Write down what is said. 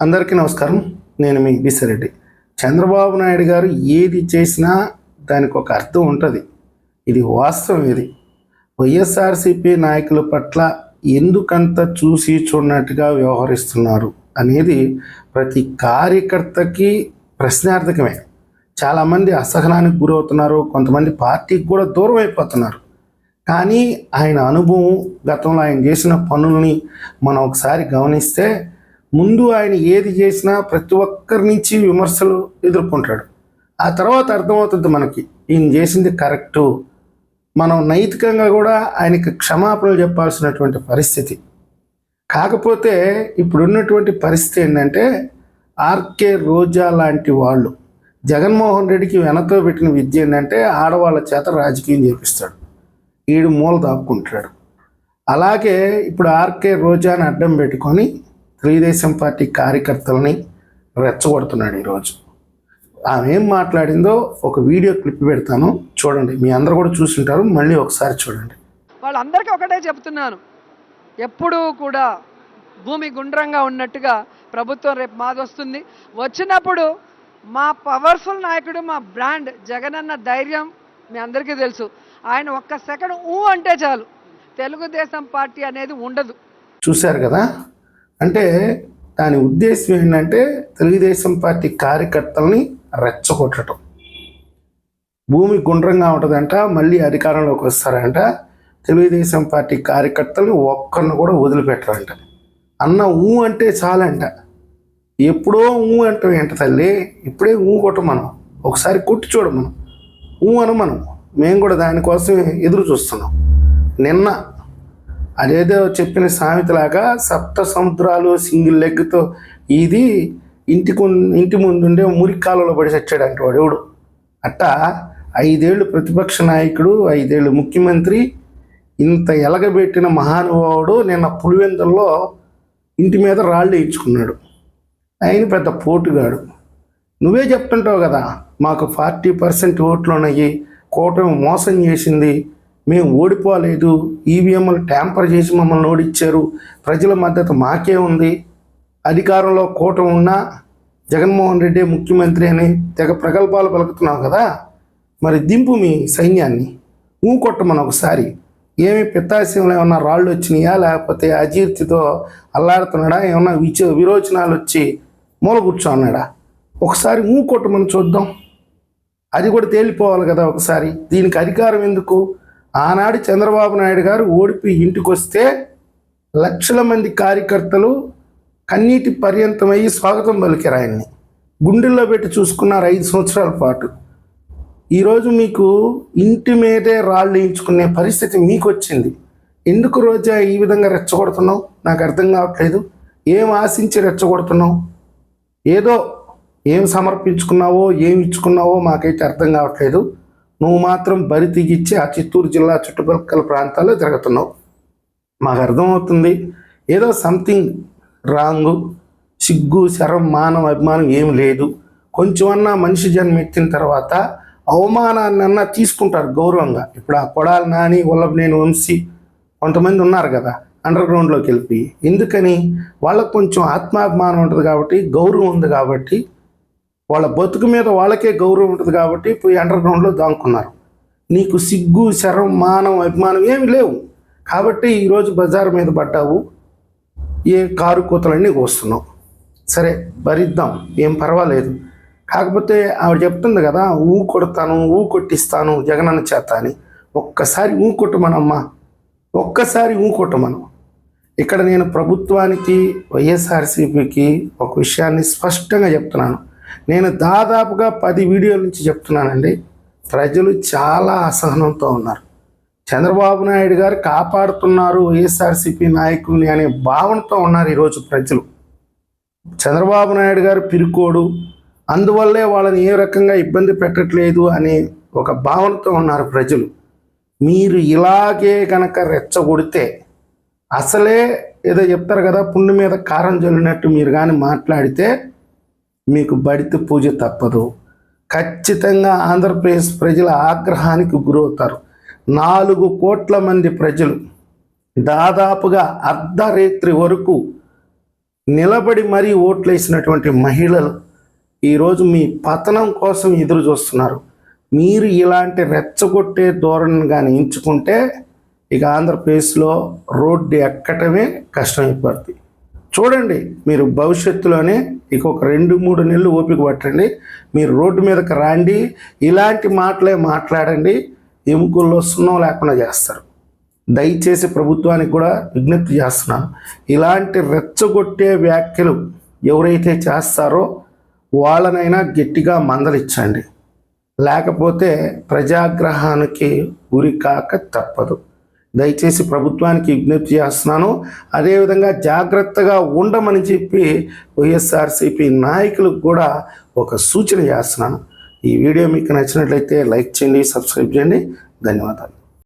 అందరికీ నమస్కారం. నేను మీ బిసిరెడ్డి. చంద్రబాబు నాయుడు గారు ఏది చేసినా దానికి ఒక అర్థం ఉంటుంది. ఇది వాస్తవం ఇది. వైఎస్ఆర్సీపీ నాయకుల పట్ల ఎందుకంత చూసి చూడనట్టుగా వ్యవహరిస్తున్నారు అనేది ప్రతి కార్యకర్తకి ప్రశ్నార్థకమే. చాలామంది అసహనానికి గురవుతున్నారు కొంతమంది పార్టీకి కూడా దూరం అయిపోతున్నారు. కానీ ఆయన అనుభవం గతంలో ఆయన చేసిన పనుల్ని మనం ఒకసారి గమనిస్తే ముందు ఆయన ఏది చేసినా ప్రతి ఒక్కరి నుంచి విమర్శలు ఎదుర్కొంటాడు. ఆ తర్వాత అర్థమవుతుంది మనకి ఈయన చేసింది కరెక్టు. మనం నైతికంగా కూడా ఆయనకి క్షమాపణలు చెప్పాల్సినటువంటి పరిస్థితి. కాకపోతే ఇప్పుడున్నటువంటి పరిస్థితి ఏంటంటే ఆర్కే రోజా లాంటి వాళ్ళు జగన్మోహన్ రెడ్డికి వెనతో పెట్టిన విద్య ఏంటంటే ఆడవాళ్ళ చేత రాజకీయం చేపిస్తాడు. ఈడు మూల దాక్కుంటాడు అలాగే ఇప్పుడు ఆర్కే రోజాని అడ్డం పెట్టుకొని తెలుగుదేశం పార్టీ కార్యకర్తలని రెచ్చగొడుతున్నాడు ఈరోజు. ఆమె ఏం మాట్లాడిందో ఒక వీడియో క్లిప్ పెడతాను. చూడండి మీ అందరు కూడా చూసుంటారు. మళ్ళీ ఒకసారి చూడండి. వాళ్ళందరికీ ఒకటే చెప్తున్నాను. ఎప్పుడూ కూడా భూమి గుండ్రంగా ఉన్నట్టుగా ప్రభుత్వం రేపు మాది వస్తుంది. వచ్చినప్పుడు మా పవర్ఫుల్ నాయకుడు మా బ్రాండ్ జగనన్న ధైర్యం మీ అందరికీ తెలుసు. ఆయన ఒక్క సెకండ్ ఊ అంటే చాలు. తెలుగుదేశం పార్టీ అనేది ఉండదు. చూశారు కదా? అంటే దాని ఉద్దేశం ఏంటంటే తెలుగుదేశం పార్టీ కార్యకర్తల్ని రెచ్చగొట్టడం. భూమి గుండ్రంగా ఉంటుందంట మళ్ళీ అధికారంలోకి వస్తారంట తెలుగుదేశం పార్టీ కార్యకర్తలను ఒక్కరిని కూడా వదిలిపెట్టరంట. అన్న ఊ అంటే చాలంట. ఎప్పుడో ఊ అంటే ఏంట తల్లి? ఇప్పుడే ఊ కొట్ట మనం. ఒకసారి కొట్టి చూడ మనం. ఊ అను మనం మేము కూడా దానికోసం ఎదురు చూస్తున్నాం. నిన్న అదేదో చెప్పిన సామెతలాగా సప్త సముద్రాలు సింగిల్ లెగ్తో ఇది ఇంటికి ఇంటి ముందుండే మురికాలలో పడి చచ్చాడంట వాడు ఎవడు? అట్టా ఐదేళ్ళు ప్రతిపక్ష నాయకుడు ఐదేళ్ళు ముఖ్యమంత్రి ఇంత ఎలగబెట్టిన మహానుభావుడు నిన్న పులివెందుల్లో ఇంటి మీద రాళ్ళు వేయించుకున్నాడు. ఆయన పెద్ద పోటుగాడు. నువ్వే చెప్తుంటావు కదా మాకు ఫార్టీ పర్సెంట్ ఓట్లు ఉన్నాయి కూటమి మోసం చేసింది మేము ఓడిపోలేదు ఈవీఎంలు ట్యాంపర్ చేసి మమ్మల్ని ఓడిచ్చారు ప్రజల మద్దతు మాకే ఉంది అధికారంలో కూటమి ఉన్నా జగన్మోహన్ రెడ్డి ముఖ్యమంత్రి అని తెగ ప్రగల్భాలు పలుకుతున్నావు కదా మరి దింపు మీ సైన్యాన్ని ఊ కొట్టమని ఒకసారి. ఏమి పిత్తాశయంలో ఏమన్నా రాళ్ళు వచ్చినాయా లేకపోతే అజీర్తితో అల్లాడుతున్నాడా ఏమన్నా విచ విరోచనాలు వచ్చి మూల కూర్చోన్నాడా ఒకసారి ఊ కొట్టమని చూద్దాం. అది కూడా తేలిపోవాలి కదా ఒకసారి. దీనికి అధికారం ఎందుకు? ఆనాడు చంద్రబాబు నాయుడు గారు ఓడిపి ఇంటికి వస్తే లక్షల మంది కార్యకర్తలు కన్నీటి పర్యంతమయ్యి స్వాగతం పలికారు ఆయన్ని. గుండెల్లో పెట్టి చూసుకున్నారు ఐదు సంవత్సరాల పాటు. ఈరోజు మీకు ఇంటి మీదే రాళ్ళు వేయించుకునే పరిస్థితి మీకు వచ్చింది ఎందుకు రోజా ఈ విధంగా రెచ్చగొడుతున్నావు? నాకు అర్థం కావట్లేదు. ఏం ఆశించి రెచ్చగొడుతున్నావు? ఏదో ఏం సమర్పించుకున్నావో ఏం ఇచ్చుకున్నావో మాకైతే అర్థం కావట్లేదు. నువ్వు మాత్రం బరి తెగిచ్చి ఆ చిత్తూరు జిల్లా చుట్టుపక్కల ప్రాంతాల్లో తిరుగుతున్నావు. మాకు అర్థమవుతుంది. ఏదో సంథింగ్ రాంగు సిగ్గు శరం మానం అభిమానం ఏం లేదు. కొంచెమన్నా మనిషి జన్మ ఎత్తిన తర్వాత అవమానాన్ని అన్నా తీసుకుంటారు గౌరవంగా. ఇప్పుడు ఆ కొడాలి నాని వల్లభనేని వంశీ కొంతమంది ఉన్నారు కదా అండర్ గ్రౌండ్లోకి వెళ్ళిపోయి. ఎందుకని? వాళ్ళకు కొంచెం ఆత్మాభిమానం ఉంటుంది కాబట్టి గౌరవం ఉంది కాబట్టి వాళ్ళ బతుకు మీద వాళ్ళకే గౌరవం ఉంటుంది కాబట్టి పోయి అండర్ గ్రౌండ్లో దాక్కున్నారు. నీకు సిగ్గు శరం మానం అభిమానం ఏమి లేవు. కాబట్టి ఈరోజు బజార్ మీద పడ్డావు. ఏ కారు కూతలన్నీ కోస్తున్నావు. సరే భరిద్దాం. ఏం పర్వాలేదు. కాకపోతే ఆవిడ చెప్తుంది కదా ఊ కొడతాను ఊ కొట్టిస్తాను జగనన్న చేత అని. ఒక్కసారి ఊ కొట్టమనమ్మా. ఒక్కసారి ఊ కొట్టమను. ఇక్కడ నేను ప్రభుత్వానికి వైఎస్ఆర్సీపీకి ఒక విషయాన్ని స్పష్టంగా చెప్తున్నాను. నేను దాదాపుగా పది వీడియోల నుంచి చెప్తున్నానండి. ప్రజలు చాలా అసహనంతో ఉన్నారు. చంద్రబాబు నాయుడు గారు కాపాడుతున్నారు వైఎస్ఆర్సీపీ నాయకుల్ని అనే భావనతో ఉన్నారు ఈరోజు ప్రజలు. చంద్రబాబు నాయుడు గారు పిరుకోడు అందువల్లే వాళ్ళని ఏ రకంగా ఇబ్బంది పెట్టట్లేదు అనే ఒక భావనతో ఉన్నారు ప్రజలు. మీరు ఇలాగే కనుక రెచ్చగొడితే అసలే ఏదో చెప్తారు కదా పుండు మీద కారం జల్లినట్టు మీరు కానీ మాట్లాడితే మీకు బడిత పూజ తప్పదు. ఖచ్చితంగా ఆంధ్రప్రదేశ్ ప్రజల ఆగ్రహానికి గురవుతారు. నాలుగు కోట్ల మంది ప్రజలు దాదాపుగా అర్ధరేత్రి వరకు నిలబడి మరీ ఓట్లు వేసినటువంటి మహిళలు ఈరోజు మీ పతనం కోసం ఎదురు చూస్తున్నారు. మీరు ఇలాంటి రెచ్చగొట్టే ధోరణిని కానీ ఎంచుకుంటే ఇక ఆంధ్రప్రదేశ్లో రోడ్డు ఎక్కటమే కష్టమైపోద్ది. చూడండి మీరు భవిష్యత్తులోనే ఇక ఒక రెండు మూడు నెలలు ఓపిక పట్టండి. మీరు రోడ్డు మీదకి రాండి ఇలాంటి మాటలే మాట్లాడండి. ఎముకల్లో సున్నం లేకుండా చేస్తారు. దయచేసి ప్రభుత్వానికి కూడా విజ్ఞప్తి చేస్తున్నాను. ఇలాంటి రెచ్చగొట్టే వ్యాఖ్యలు ఎవరైతే చేస్తారో వాళ్ళనైనా గట్టిగా మందలిచ్చండి లేకపోతే ప్రజాగ్రహానికి గురి కాక తప్పదు. దయచేసి ప్రభుత్వానికి విజ్ఞప్తి చేస్తున్నాను. అదేవిధంగా జాగ్రత్తగా ఉండమని చెప్పి వైఎస్ఆర్సీపీ నాయకులకు కూడా ఒక సూచన చేస్తున్నాను. ఈ వీడియో మీకు నచ్చినట్లయితే లైక్ చేయండి సబ్స్క్రైబ్ చేయండి. ధన్యవాదాలు.